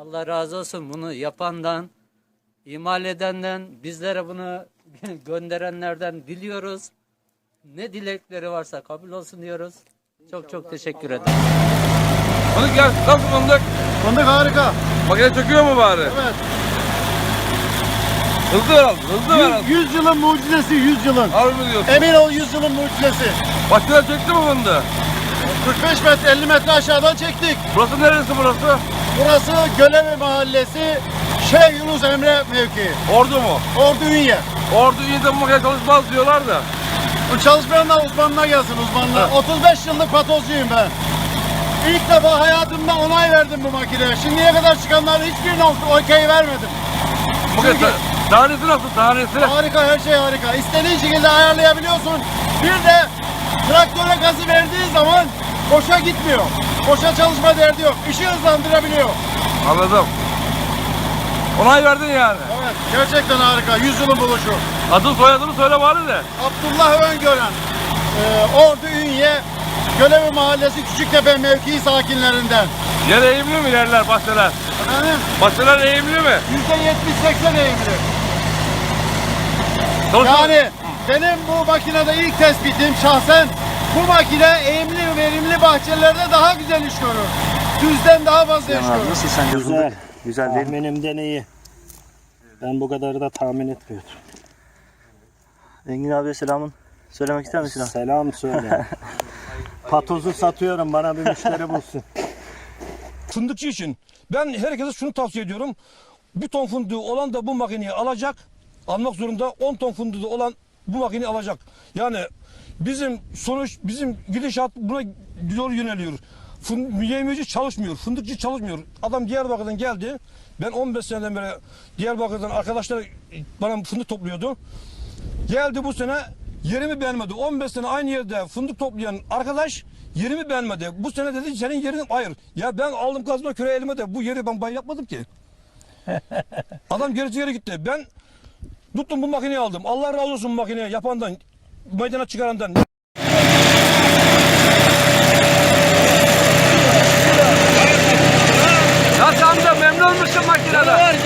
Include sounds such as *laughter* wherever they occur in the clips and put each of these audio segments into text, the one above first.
Allah razı olsun bunu yapandan, imal edenden, bizlere bunu *laughs* gönderenlerden diliyoruz. Ne dilekleri varsa kabul olsun diyoruz. Çok çok teşekkür ederim. Fındık gel. Nasıl fındık? Fındık harika. Makine çöküyor mu bari? Evet. Hızlı ver al. Hızlı ver al. 100 yılın mucizesi 100 yılın. Harbi mi diyorsun? Emin ol 100 yılın mucizesi. Başkaları çöktü mü fındığı? 45 metre 50 metre aşağıdan çektik. Burası neresi burası? Burası Gölevi Mahallesi Şeyh Yunus Emre mevkii. Ordu mu? Ordu Ünye. Ordu iyi de bu makine çalışmaz diyorlar da. Bu çalışmayanlar uzmanına gelsin uzmanına. 35 yıllık patozcuyum ben. İlk defa hayatımda onay verdim bu makineye. Şimdiye kadar çıkanların hiçbirine okey vermedim. Çünkü- ta- tanesi nasıl tanesi? Harika her şey harika. İstediğin şekilde ayarlayabiliyorsun. Bir de traktöre gazı verdiği zaman boşa gitmiyor. Boşa çalışma derdi yok. İşi hızlandırabiliyor. Anladım. Onay verdin yani. Evet gerçekten harika. Yüzyılın buluşu. Adın soyadını söyle bari de. Abdullah Öngören. Ee, Ordu Ünye Gölevi Mahallesi Küçüktepe mevkii sakinlerinden. Yer eğimli mi yerler bahçeler? Efendim Bahçeler eğimli mi? %70-80 eğimli. Çalışıyor. Yani benim bu makinede ilk tespitim şahsen bu makine eğimli verimli bahçelerde daha güzel iş görür. Düzden daha fazla iş görür. Nasıl sence Güzel. Güzel değil mi? Tahminimden iyi. Ben bu kadarı da tahmin etmiyordum. Engin abiye selamın. Söylemek ister misin abi? Selam söyle. *laughs* Patozu satıyorum bana bir müşteri *laughs* bulsun. fındıkçı için ben herkese şunu tavsiye ediyorum. Bir ton fındığı olan da bu makineyi alacak. Almak zorunda 10 ton fındığı olan bu makineyi alacak. Yani bizim sonuç bizim gidişat buna doğru yöneliyor. Fın, yemeci çalışmıyor, fındıkçı çalışmıyor. Adam Diyarbakır'dan geldi. Ben 15 seneden beri Diyarbakır'dan arkadaşlar bana fındık topluyordu. Geldi bu sene yerimi beğenmedi. 15 sene aynı yerde fındık toplayan arkadaş yerimi beğenmedi. Bu sene dedi senin yerin hayır. Ya ben aldım kazma küre elime de bu yeri ben bay yapmadım ki. *laughs* Adam geri geri gitti. Ben tuttum bu makineyi aldım. Allah razı olsun makineyi yapandan, meydana çıkarandan. Nasıl amca memnun musun makineden?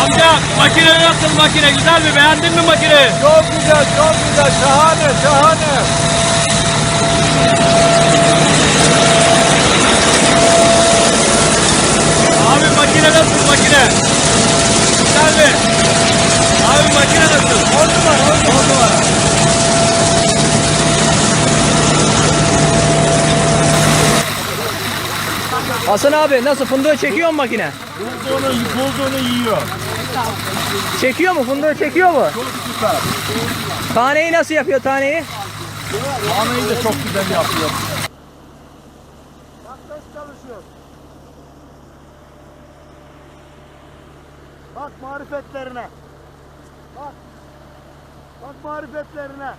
Amca makine nasıl makine? Güzel mi? Beğendin mi makineyi? Çok güzel, çok güzel. Şahane, şahane. Abi makine nasıl makine? Güzel mi? Abi makine nasıl? On numara, on numara. Hasan abi nasıl fındığı çekiyor mu makine? Bulduğunu, bulduğunu yiyor. Çekiyor mu? Fındığı çekiyor mu? Taneyi nasıl yapıyor taneyi? Anayı da çok güzel yapıyor. Bak nasıl çalışıyor. Bak marifetlerine. Bak. Bak marifetlerine.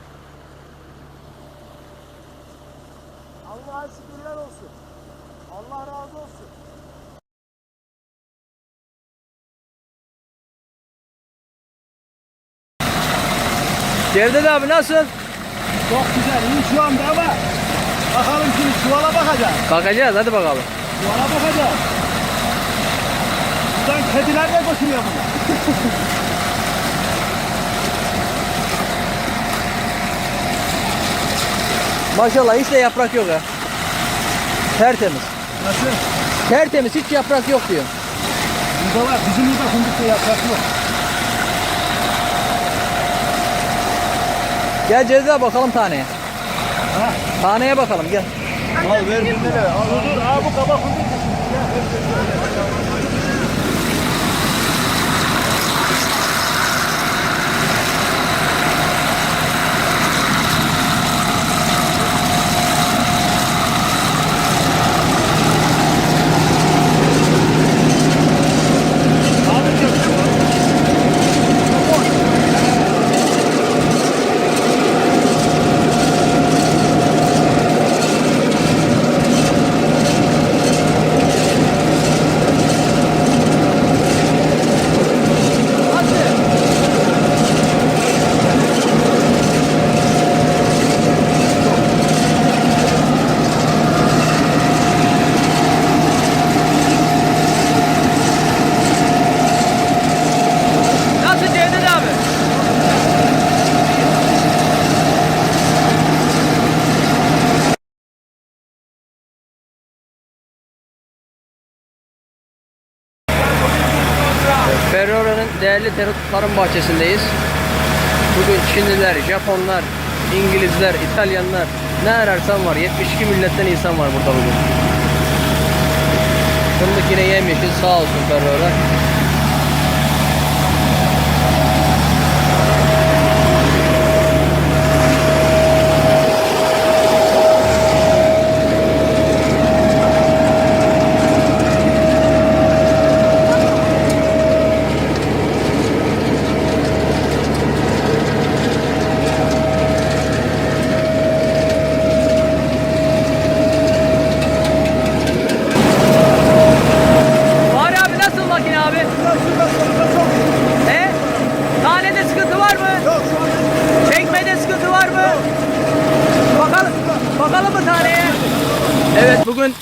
Allah'a şükürler olsun. Allah razı olsun. Cevdet abi nasıl? Çok güzel, iyi şu anda ama bakalım şimdi çuvala bakacağız. Bakacağız hadi bakalım. Çuvala bakacağız. Buradan kediler de götürüyor bunu. *laughs* Maşallah hiç de yaprak yok ha. Tertemiz. Nasıl? Tertemiz hiç yaprak yok diyor. Burada var, bizim burada fındıkta yaprak yok. Gel abi bakalım taneye. Taneye bakalım gel. Al ver bunları. Al, dur, aa bu. Abi, değerli tereddütlerin bahçesindeyiz. Bugün Çinliler, Japonlar, İngilizler, İtalyanlar ne ararsan var. 72 milletten insan var burada bugün. Fındık yine yemyeşil sağ olsun Ferrara. Fahri abi nasıl makine abi? He? Tanede sıkıntı var mı? Yok Çekmede sıkıntı var mı? Bakalım, bakalım mı taneye? Evet bugün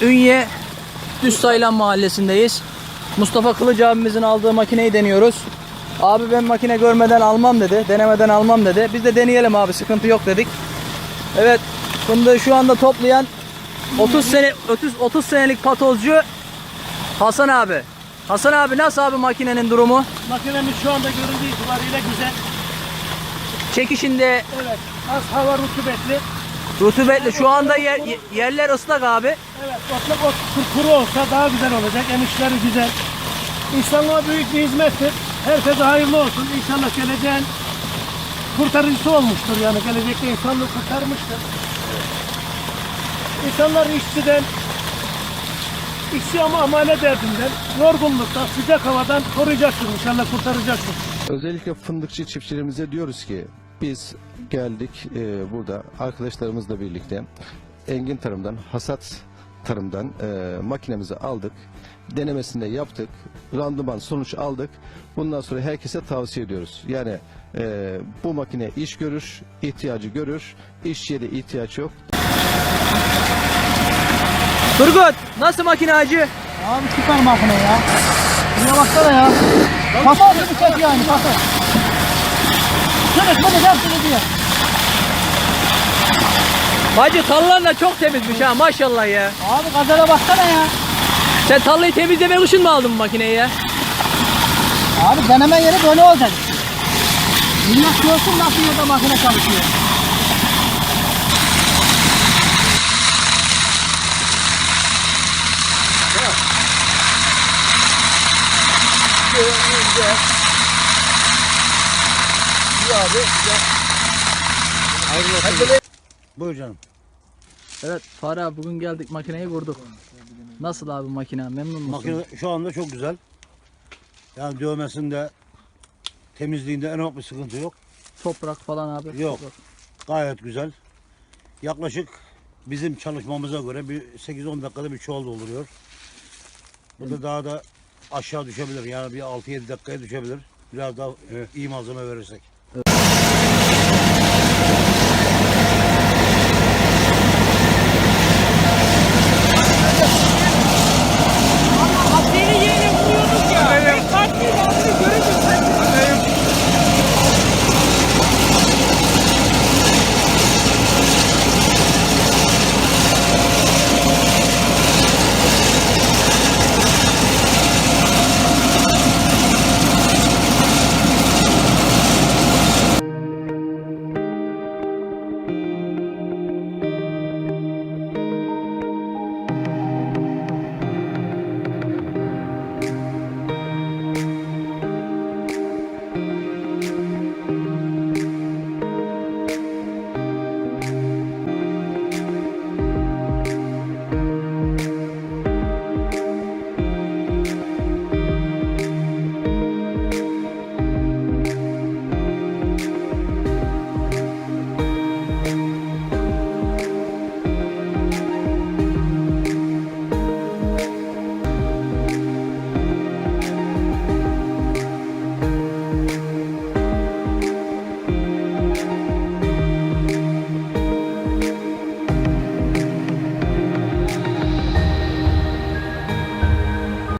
Ünye Düz Sayılan mahallesindeyiz. Mustafa Kılıç abimizin aldığı makineyi deniyoruz. Abi ben makine görmeden almam dedi. Denemeden almam dedi. Biz de deneyelim abi sıkıntı yok dedik. Evet fındığı şu anda toplayan 30 sene 30 30 senelik patozcu Hasan abi. Hasan abi nasıl abi makinenin durumu? Makinemiz şu anda göründüğü itibariyle güzel. Çekişinde Evet. Az hava rutubetli. Rutubetli şu anda yer, yerler ıslak abi. Evet. Otlak ot kuru olsa daha güzel olacak. Emişleri güzel. İnsanlığa büyük bir hizmettir. Herkese hayırlı olsun. İnşallah geleceğin kurtarıcısı olmuştur. Yani gelecekte insanlığı kurtarmıştır. İnsanlar işçiden, işçi ama amale derdinden, yorgunluktan, sıcak havadan koruyacaksın. İnşallah kurtaracaksın. Özellikle fındıkçı çiftçilerimize diyoruz ki biz geldik e, burada arkadaşlarımızla birlikte engin tarımdan, hasat tarımdan e, makinemizi aldık. Denemesinde yaptık. Randıman sonuç aldık. Bundan sonra herkese tavsiye ediyoruz. Yani e, bu makine iş görür, ihtiyacı görür. İşçiye de ihtiyaç yok. Turgut nasıl makine acı? Abi süper makine ya. Buraya baksana ya. Kafa atı bir tek yani kafa. Şöyle şöyle gel diye. Hacı tallan da çok temizmiş ha maşallah ya. Abi gazara baksana ya. Sen tallayı temizlemek için mi aldın bu makineyi ya? Abi deneme yeri böyle olacak. Millet görsün nasıl yerde makine çalışıyor. Buyur canım. Evet Fahri abi bugün geldik makineyi vurduk. Nasıl abi makine memnun musun? Makine şu anda çok güzel. Yani dövmesinde, temizliğinde en ufak bir sıkıntı yok. Toprak falan abi. Yok. Gayet güzel. Yaklaşık bizim çalışmamıza göre bir 8-10 dakikada bir çuval dolduruyor. Bu da daha da aşağı düşebilir. Yani bir 6-7 dakikaya düşebilir. Biraz daha iyi malzeme verirsek.